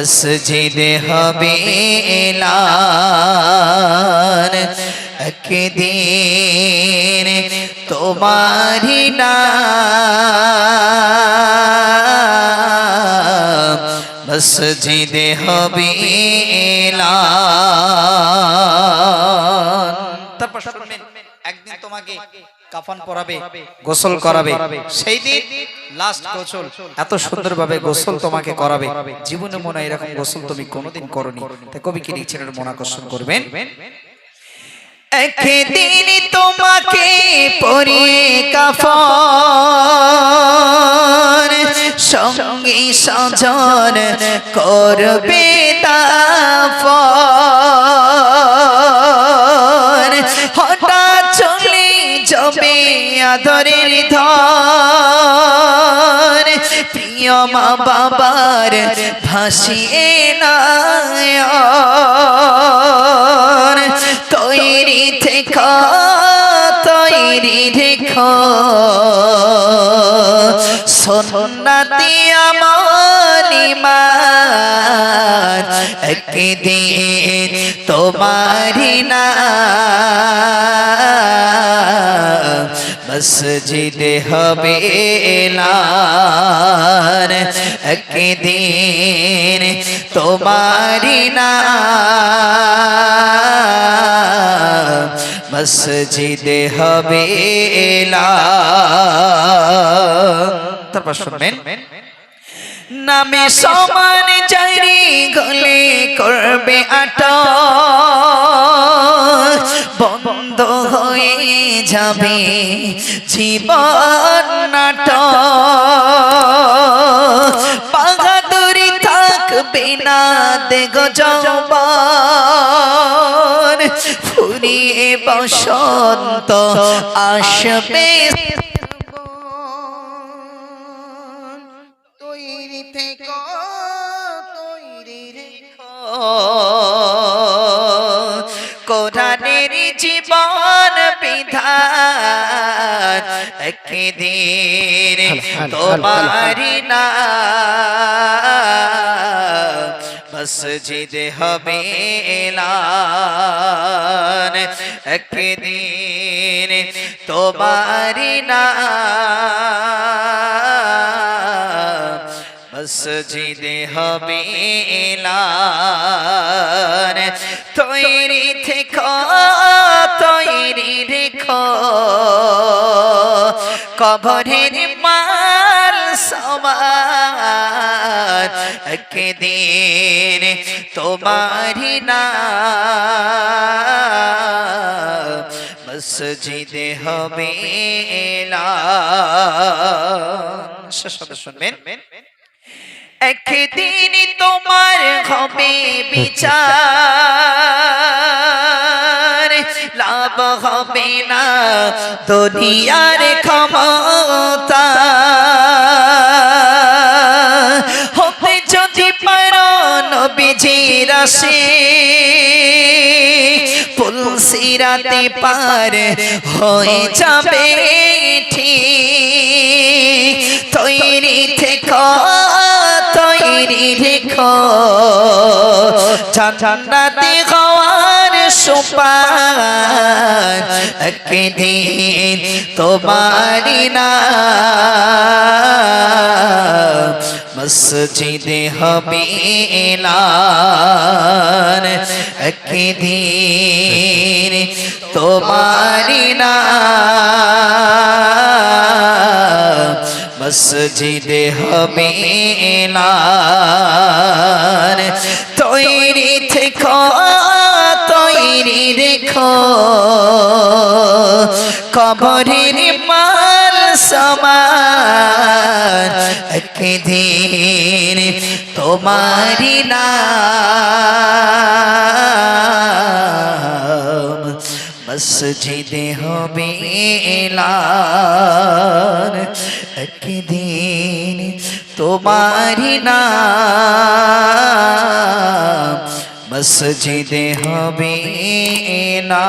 মসজিদে হবে এলান একদিন তোমারি নাম মসজিদে হবে এলান তারপর শুনবেন একদিন তোমাকে কাফন পরাবে গোসল করাবে। সেই দিন লাস্ট গোসল। এত সুন্দরভাবে গোসল তোমাকে করাবে। জীবনে মনে হয় এরকম গোসল তুমি কোনোদিন করনি। তাই কবি কি লিখছেন মন আকর্ষণ করবেন? একদিন তোমাকে পরিয়ে কাফন। সঙ্গী সজন করবে দাফন। হঠাৎ চলে যাবে আদরের প্রিয় মা বাবার ভাসিয়ে নয়ন তৈরি থেকো, তৈরি রেখো সোনাতি আমার ইমান একদিন তোমারি না মসজিদে হবে এলান একদিন তোমারি না মসজিদে হবে তারপর শুনবেন। নামে সমান জারি গলে করবে আটা যাবে জীবন নাট বাহাদুরি থাকবে না দেগ জবান ফুরিয়ে বসন্ত আসবে। তৈরি থেকে তৈরি রেখো। কোরআনের জীবন বিধান একদিন তোমারি না মসজিদে হবে এলান। একদিন তোমারি না মসজিদে হবে এলান। তৈরি থেকো তৈরি রেখো কবরের মাল সমান একদিন তোমারি না মসজিদে হবে সাথে শুনবেন? একদিন তোমার হবে বিচার। হবে না। দুনিয়ার ক্ষমতা হতে যদি পারো নবীজির আসে। পুলসিরাতে পার হয়ে যাবে ঠিক। তৈরি থেকো, তৈরি রেখো জান্নাতে হওয়ার সোপান একদিন তোমারি না মসজিদে হবে এলান। একদিন তোমারি না মসজিদে হবে এলান। তৈরি থেকো রেখো কবরের মাল সমান একদিন তোমারি নাম। মসজিদে হবে এলান একদিন তোমারি নাম। মসজিদে হবে না